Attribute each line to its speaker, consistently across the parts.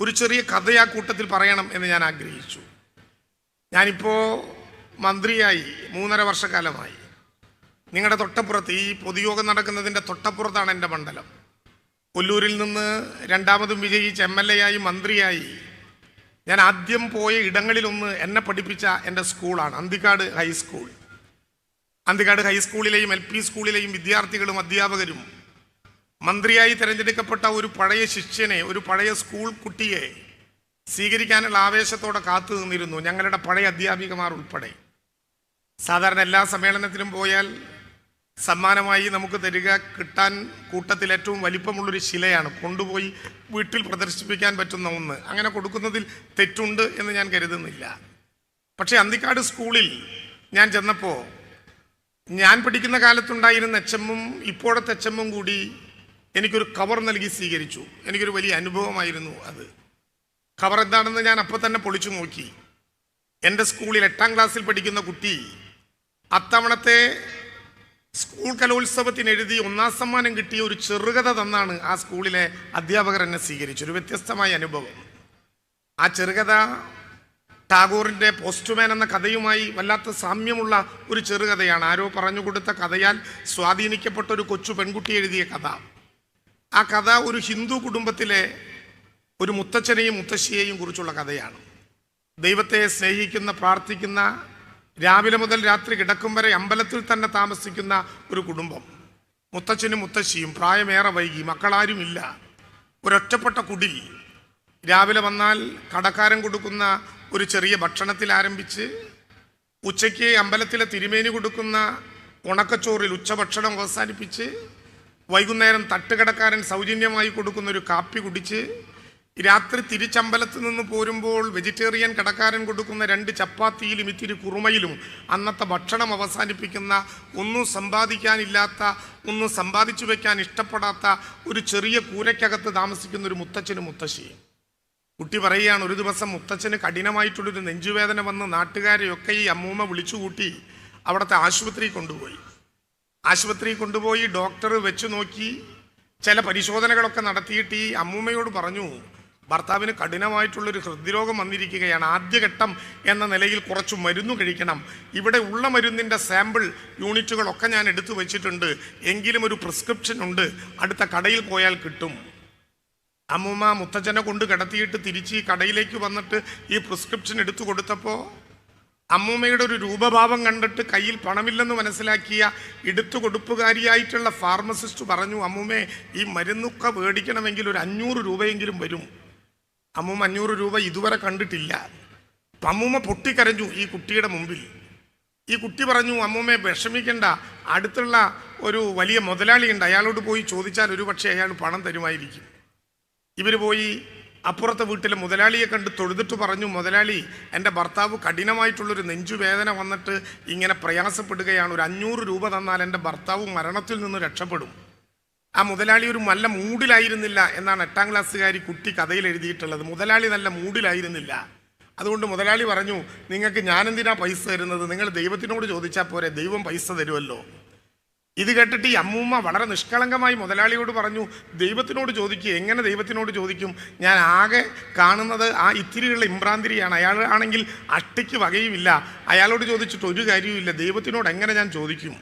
Speaker 1: ഒരു ചെറിയ കഥ ആ കൂട്ടത്തിൽ പറയണം എന്ന് ഞാൻ ആഗ്രഹിച്ചു. ഞാനിപ്പോൾ മന്ത്രിയായി മൂന്നര വർഷക്കാലമായി. നിങ്ങളുടെ തൊട്ടപ്പുറത്ത് ഈ പൊതുയോഗം നടക്കുന്നതിന്റെ തൊട്ടപ്പുറത്താണ് എന്റെ മണ്ഡലം. കൊല്ലൂരിൽ നിന്ന് രണ്ടാമതും വിജയിച്ച് എം എൽ എ ആയി മന്ത്രിയായി. ഞാൻ ആദ്യം പോയ ഇടങ്ങളിലൊന്ന് എന്നെ പഠിപ്പിച്ച എന്റെ സ്കൂളാണ് അന്തിക്കാട് ഹൈസ്കൂൾ. അന്തിക്കാട് ഹൈസ്കൂളിലെയും എൽ പി സ്കൂളിലെയും വിദ്യാർത്ഥികളും അധ്യാപകരും മന്ത്രിയായി തിരഞ്ഞെടുക്കപ്പെട്ട ഒരു പഴയ ശിഷ്യനെ ഒരു പഴയ സ്കൂൾ കുട്ടിയെ സ്വീകരിക്കാനുള്ള ആവേശത്തോടെ കാത്തു നിന്നിരുന്നു ഞങ്ങളുടെ പഴയ അധ്യാപികമാർ ഉൾപ്പെടെ. സാധാരണ എല്ലാ സമ്മേളനത്തിലും പോയാൽ സമ്മാനമായി നമുക്ക് തരിക കിട്ടാൻ കൂട്ടത്തിൽ ഏറ്റവും വലിപ്പമുള്ളൊരു ശിലയാണ്. കൊണ്ടുപോയി വീട്ടിൽ പ്രദർശിപ്പിക്കാൻ പറ്റുന്ന ഒന്ന്. അങ്ങനെ കൊടുക്കുന്നതിൽ തെറ്റുണ്ട് എന്ന് ഞാൻ കരുതുന്നില്ല. പക്ഷേ അന്തിക്കാട് സ്കൂളിൽ ഞാൻ ചെന്നപ്പോൾ ഞാൻ പഠിക്കുന്ന കാലത്തുണ്ടായിരുന്ന എച്ചമ്മും ഇപ്പോഴത്തെ എച്ചമ്മും കൂടി എനിക്കൊരു കവർ നൽകി സ്വീകരിച്ചു. എനിക്കൊരു വലിയ അനുഭവമായിരുന്നു അത്. കവർ എന്താണെന്ന് ഞാൻ അപ്പം തന്നെ പൊളിച്ചു നോക്കി. എന്റെ സ്കൂളിൽ എട്ടാം ക്ലാസ്സിൽ പഠിക്കുന്ന കുട്ടി അത്തവണത്തെ സ്കൂൾ കലോത്സവത്തിന് എഴുതി ഒന്നാം സമ്മാനം കിട്ടിയ ഒരു ചെറുകഥ തന്നാണ് ആ സ്കൂളിലെ അധ്യാപകർ എന്നെ സ്വീകരിച്ചു ഒരു വ്യത്യസ്തമായ അനുഭവം. ആ ചെറുകഥ ടാഗോറിന്റെ പോസ്റ്റ്മാൻ എന്ന കഥയുമായി വല്ലാത്ത സാമ്യമുള്ള ഒരു ചെറുകഥയാണ്. ആരോ പറഞ്ഞു കൊടുത്ത കഥയാൽ സ്വാധീനിക്കപ്പെട്ട ഒരു കൊച്ചു പെൺകുട്ടി എഴുതിയ കഥ. ആ കഥ ഒരു ഹിന്ദു കുടുംബത്തിലെ ഒരു മുത്തച്ഛനെയും മുത്തശ്ശിയെയും കുറിച്ചുള്ള കഥയാണ്. ദൈവത്തെ സ്നേഹിക്കുന്ന പ്രാർത്ഥിക്കുന്ന രാവിലെ മുതൽ രാത്രി കിടക്കും വരെ അമ്പലത്തിൽ തന്നെ താമസിക്കുന്ന ഒരു കുടുംബം. മുത്തച്ഛനും മുത്തശ്ശിയും പ്രായമേറെ വൈകി മക്കളാരുമില്ല. ഒരൊറ്റപ്പെട്ട കുടിൽ രാവിലെ വന്നാൽ കടക്കാരൻ കൊടുക്കുന്ന ഒരു ചെറിയ ഭക്ഷണത്തിൽ ആരംഭിച്ച് ഉച്ചയ്ക്ക് അമ്പലത്തിലെ തിരുമേനി കൊടുക്കുന്ന ഉണക്കച്ചോറിൽ ഉച്ചഭക്ഷണം അവസാനിപ്പിച്ച് വൈകുന്നേരം തട്ടുകടക്കാരൻ സൗജന്യമായി കൊടുക്കുന്ന ഒരു കാപ്പി കുടിച്ച് രാത്രി തിരിച്ചമ്പലത്ത് നിന്ന് പോരുമ്പോൾ വെജിറ്റേറിയൻ കടക്കാരൻ കൊടുക്കുന്ന രണ്ട് ചപ്പാത്തിയിലും ഇത്തിരി കുറുമയിലും അന്നത്തെ ഭക്ഷണം അവസാനിപ്പിക്കുന്ന ഒന്നും സമ്പാദിക്കാനില്ലാത്ത ഒന്നും സമ്പാദിച്ചു വെക്കാൻ ഇഷ്ടപ്പെടാത്ത ഒരു ചെറിയ കൂരയ്ക്കകത്ത് താമസിക്കുന്ന ഒരു മുത്തച്ഛനും മുത്തശ്ശിയും. കുട്ടി പറയുകയാണ് ഒരു ദിവസം മുത്തച്ഛന് കഠിനമായിട്ടുള്ളൊരു നെഞ്ചുവേദന വന്ന് നാട്ടുകാരെയൊക്കെ ഈ അമ്മൂമ്മ വിളിച്ചുകൂട്ടി അവിടുത്തെ ആശുപത്രി കൊണ്ടുപോയി. ആശുപത്രി കൊണ്ടുപോയി ഡോക്ടർ വെച്ച് നോക്കി. ചില പരിശോധനകളൊക്കെ നടത്തിയിട്ട് ഈ അമ്മൂമ്മയോട് പറഞ്ഞു ഭർത്താവിന് കഠിനമായിട്ടുള്ളൊരു ഹൃദ്രോഗം വന്നിരിക്കുകയാണ്. ആദ്യഘട്ടം എന്ന നിലയിൽ കുറച്ച് മരുന്ന് കഴിക്കണം. ഇവിടെ ഉള്ള മരുന്നിന്റെ സാമ്പിൾ യൂണിറ്റുകളൊക്കെ ഞാൻ എടുത്തു വെച്ചിട്ടുണ്ട്. എങ്കിലും ഒരു പ്രിസ്ക്രിപ്ഷൻ ഉണ്ട്. അടുത്ത കടയിൽ പോയാൽ കിട്ടും. അമ്മൂമ്മ മുത്തച്ഛനെ കൊണ്ട് കിടത്തിയിട്ട് തിരിച്ച് ഈ കടയിലേക്ക് വന്നിട്ട് ഈ പ്രിസ്ക്രിപ്ഷൻ എടുത്തു കൊടുത്തപ്പോൾ അമ്മൂമ്മയുടെ ഒരു രൂപഭാവം കണ്ടിട്ട് കയ്യിൽ പണമില്ലെന്ന് മനസ്സിലാക്കിയ എടുത്തു കൊടുപ്പുകാരിയായിട്ടുള്ള ഫാർമസിസ്റ്റ് പറഞ്ഞു അമ്മൂമ്മേ ഈ മരുന്നൊക്കെ മേടിക്കണമെങ്കിൽ ഒരു അഞ്ഞൂറ് രൂപയെങ്കിലും വരും. അമ്മൂമ്മ അഞ്ഞൂറ് രൂപ ഇതുവരെ കണ്ടിട്ടില്ല. അപ്പം അമ്മൂമ്മ പൊട്ടിക്കരഞ്ഞു ഈ കുട്ടിയുടെ മുമ്പിൽ. ഈ കുട്ടി പറഞ്ഞു അമ്മൂമ്മയെ വിഷമിക്കണ്ട. അടുത്തുള്ള ഒരു വലിയ മുതലാളിയുണ്ട് അയാളോട് പോയി ചോദിച്ചാൽ ഒരു പക്ഷേ അയാൾ പണം തരുമായിരിക്കും. ഇവർ പോയി അപ്പുറത്തെ വീട്ടിലെ മുതലാളിയെ കണ്ട് തൊഴുതിട്ട് പറഞ്ഞു മുതലാളി എന്റെ ഭർത്താവ് കഠിനമായിട്ടുള്ളൊരു നെഞ്ചുവേദന വന്നിട്ട് ഇങ്ങനെ പ്രയാസപ്പെടുകയാണ്. ഒരു അഞ്ഞൂറ് രൂപ തന്നാൽ എന്റെ ഭർത്താവ് മരണത്തിൽ നിന്ന് രക്ഷപ്പെടും. ആ മുതലാളി ഒരു നല്ല മൂഡിലായിരുന്നില്ല എന്നാണ് എട്ടാം ക്ലാസ്സുകാരി കുട്ടി കഥയിൽ എഴുതിയിട്ടുള്ളത്. മുതലാളി നല്ല മൂഡിലായിരുന്നില്ല അതുകൊണ്ട് മുതലാളി പറഞ്ഞു നിങ്ങൾക്ക് ഞാനെന്തിനാ പൈസ തരുന്നത്? നിങ്ങൾ ദൈവത്തിനോട് ചോദിച്ചാൽ പോരെ ദൈവം പൈസ തരുമല്ലോ. ഇത് കേട്ടിട്ട് ഈ അമ്മൂമ്മ വളരെ നിഷ്കളങ്കമായി മുതലാളിയോട് പറഞ്ഞു ദൈവത്തിനോട് ചോദിക്കുക എങ്ങനെ ദൈവത്തിനോട് ചോദിക്കും? ഞാൻ ആകെ കാണുന്നത് ആ ഇത്തിരിയുള്ള ഇമ്പ്രാന്തിരിയാണ് അയാൾ ആണെങ്കിൽ അട്ടിക്ക് വകയുമില്ല. അയാളോട് ചോദിച്ചിട്ട് ഒരു കാര്യവുമില്ല. ദൈവത്തിനോട് എങ്ങനെ ഞാൻ ചോദിക്കും?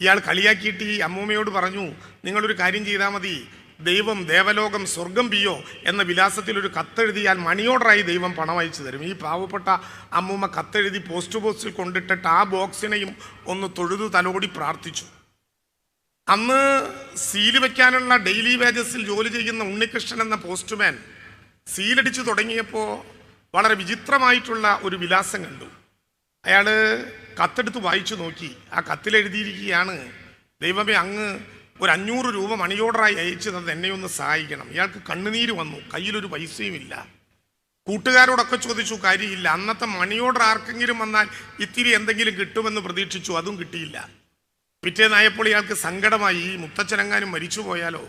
Speaker 1: ഇയാൾ കളിയാക്കിയിട്ട് ഈ അമ്മൂമ്മയോട് പറഞ്ഞു നിങ്ങളൊരു കാര്യം ചെയ്താൽ മതി. ദൈവം ദേവലോകം സ്വർഗം പിയോ എന്ന വിലാസത്തിൽ ഒരു കത്തെഴുതിയാൽ മണി ഓർഡറായി ദൈവം പണം അയച്ചു തരും. ഈ പാവപ്പെട്ട അമ്മൂമ്മ കത്തെഴുതി പോസ്റ്റ് ബോക്സിൽ കൊണ്ടിട്ടിട്ട് ആ ബോക്സിനെയും ഒന്ന് തൊഴുതു തലോടി പ്രാർത്ഥിച്ചു. അന്ന് സീൽ വെക്കാനുള്ള ഡെയിലി വേജസിൽ ജോലി ചെയ്യുന്ന ഉണ്ണികൃഷ്ണൻ എന്ന പോസ്റ്റ്മാൻ സീലടിച്ചു തുടങ്ങിയപ്പോൾ വളരെ വിചിത്രമായിട്ടുള്ള ഒരു വിലാസം കണ്ടു. അയാൾ കത്തെടുത്ത് വായിച്ചു നോക്കി. ആ കത്തിലെഴുതിയിരിക്കുകയാണ് ദൈവമേ അങ്ങ് ഒരു അഞ്ഞൂറ് രൂപ മണി ഓർഡറായി അയച്ചു തന്നത് എന്നെ ഒന്ന് സഹായിക്കണം. ഇയാൾക്ക് കണ്ണുനീര് വന്നു കയ്യിലൊരു പൈസയുമില്ല കൂട്ടുകാരോടൊക്കെ ചോദിച്ചു കാര്യമില്ല. അന്നത്തെ മണി ഓർഡർ ആർക്കെങ്കിലും വന്നാൽ ഇത്തിരി എന്തെങ്കിലും കിട്ടുമെന്ന് പ്രതീക്ഷിച്ചു. അതും കിട്ടിയില്ല. പിറ്റേന്നായപ്പോൾ ഇയാൾക്ക് സങ്കടമായി ഈ മുത്തച്ഛനെങ്ങാനും മരിച്ചു പോയാലോ?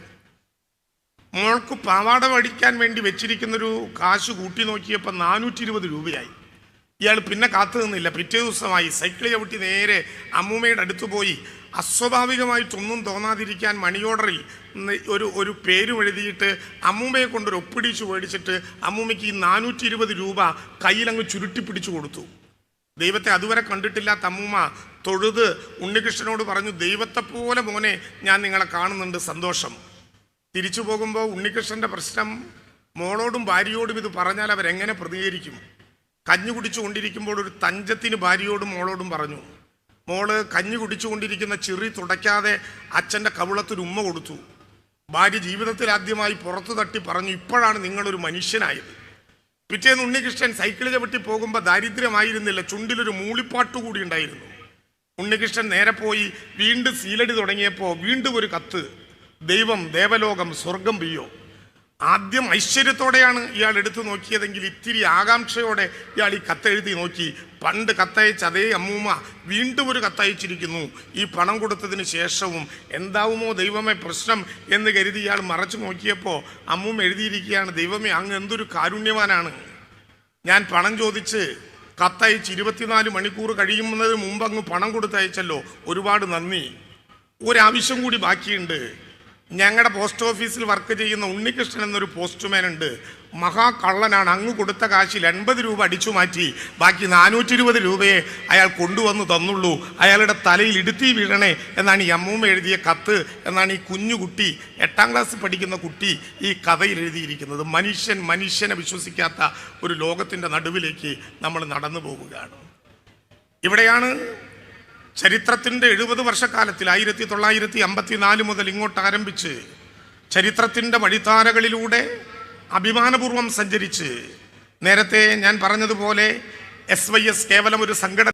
Speaker 1: മോൾക്ക് പാവാട വടിക്കാൻ വേണ്ടി വെച്ചിരിക്കുന്നൊരു കാശ് കൂട്ടി നോക്കിയപ്പോൾ നാനൂറ്റി ഇരുപത് രൂപയായി. ഇയാൾ പിന്നെ കാത്തു നിന്നില്ല. പിറ്റേ ദിവസമായി സൈക്കിൾ ചവിട്ടി നേരെ അമ്മൂമ്മയുടെ അടുത്ത് പോയി. അസ്വാഭാവികമായിട്ടൊന്നും തോന്നാതിരിക്കാൻ മണി ഓർഡറിൽ ഒരു ഒരു പേരും എഴുതിയിട്ട് അമ്മൂമ്മയെ കൊണ്ടൊരു ഒപ്പിടിച്ച് മേടിച്ചിട്ട് അമ്മൂമ്മയ്ക്ക് ഈ നാനൂറ്റി ഇരുപത് രൂപ കയ്യിലങ്ങ് ചുരുട്ടി പിടിച്ചു കൊടുത്തു. ദൈവത്തെ അതുവരെ കണ്ടിട്ടില്ലാത്ത അമ്മൂമ്മ തൊഴുത് ഉണ്ണികൃഷ്ണനോട് പറഞ്ഞു ദൈവത്തെ പോലെ മോനെ ഞാൻ നിങ്ങളെ കാണുന്നുണ്ട് സന്തോഷം. തിരിച്ചു പോകുമ്പോൾ ഉണ്ണികൃഷ്ണന്റെ പ്രശ്നം മോളോടും ഭാര്യയോടും ഇത് പറഞ്ഞാൽ അവരെങ്ങനെ പ്രതികരിക്കും? കഞ്ഞി കുടിച്ചുകൊണ്ടിരിക്കുമ്പോൾ ഒരു തഞ്ചത്തിന് ഭാര്യയോടും മോളോടും പറഞ്ഞു മോൾ കഞ്ഞി കുടിച്ചുകൊണ്ടിരിക്കുന്ന ചിറി തുടയ്ക്കാതെ അച്ഛന്റെ കവിളത്തൊരു ഉമ്മ കൊടുത്തു. ഭാര്യ ജീവിതത്തിൽ ആദ്യമായി പുറത്തു തട്ടി പറഞ്ഞു ഇപ്പോഴാണ് നിങ്ങളൊരു മനുഷ്യനായത്. പിറ്റേന്ന് ഉണ്ണികൃഷ്ണൻ സൈക്കിൾ ചവിട്ടി പോകുമ്പോൾ ദാരിദ്ര്യമായിരുന്നില്ല ചുണ്ടിലൊരു മൂളിപ്പാട്ട് കൂടി ഉണ്ടായിരുന്നു. ഉണ്ണികൃഷ്ണൻ നേരെ പോയി വീണ്ടും സീലടി തുടങ്ങിയപ്പോൾ വീണ്ടും ഒരു കത്ത്. ദൈവം ദേവലോകം സ്വർഗം പെയ്യോ? ആദ്യം ഐശ്വര്യത്തോടെയാണ് ഇയാൾ എടുത്തു നോക്കിയതെങ്കിൽ ഇത്തിരി ആകാംക്ഷയോടെ ഇയാൾ ഈ കത്തെഴുതി നോക്കി. പണ്ട് കത്തയച്ച അതേ അമ്മൂമ്മ വീണ്ടും ഒരു കത്തയച്ചിരിക്കുന്നു ഈ പണം കൊടുത്തതിന് ശേഷവും എന്താവുമോ ദൈവമേ പ്രശ്നം എന്ന് കരുതി ഇയാൾ മറച്ചു നോക്കിയപ്പോൾ അമ്മൂമ്മ എഴുതിയിരിക്കുകയാണ് ദൈവമേ അങ്ങ് എന്തൊരു കാരുണ്യവാനാണ്. ഞാൻ പണം ചോദിച്ച് കത്തയച്ച് ഇരുപത്തിനാല് മണിക്കൂർ കഴിയുന്നതിന് മുമ്പ് അങ്ങ് പണം കൊടുത്തയച്ചല്ലോ. ഒരുപാട് നന്ദി. ഒരാവശ്യം കൂടി ബാക്കിയുണ്ട്. ഞങ്ങളുടെ പോസ്റ്റ് ഓഫീസിൽ വർക്ക് ചെയ്യുന്ന ഉണ്ണികൃഷ്ണൻ എന്നൊരു പോസ്റ്റ്മാൻ ഉണ്ട്. മഹാകള്ളനാണ്. അങ്ങ് കൊടുത്ത കാശിൽ എൺപത് രൂപ അടിച്ചു മാറ്റി. ബാക്കി നാനൂറ്റി ഇരുപത് രൂപയെ അയാൾ കൊണ്ടുവന്ന് തന്നുള്ളൂ. അയാളുടെ തലയിൽ ഇടുത്തി വീഴണേ എന്നാണ് ഈ അമ്മൂമ്മ എഴുതിയ കത്ത് എന്നാണ് ഈ കുഞ്ഞുകുട്ടി എട്ടാം ക്ലാസ്സിൽ പഠിക്കുന്ന കുട്ടി ഈ കഥയിൽ എഴുതിയിരിക്കുന്നത്. മനുഷ്യൻ മനുഷ്യനെ വിശ്വസിക്കാത്ത ഒരു ലോകത്തിന്റെ നടുവിലേക്ക് നമ്മൾ നടന്നു പോവുകയാണ്. ഇവിടെയാണ് ചരിത്രത്തിന്റെ എഴുപത് വർഷക്കാലത്തിൽ ആയിരത്തി തൊള്ളായിരത്തി അമ്പത്തി നാല് മുതൽ ഇങ്ങോട്ട് ആരംഭിച്ച് ചരിത്രത്തിന്റെ വഴിത്താരകളിലൂടെ അഭിമാനപൂർവം സഞ്ചരിച്ച് നേരത്തെ ഞാൻ പറഞ്ഞതുപോലെ എസ് വൈ എസ് കേവലം ഒരു സംഘടന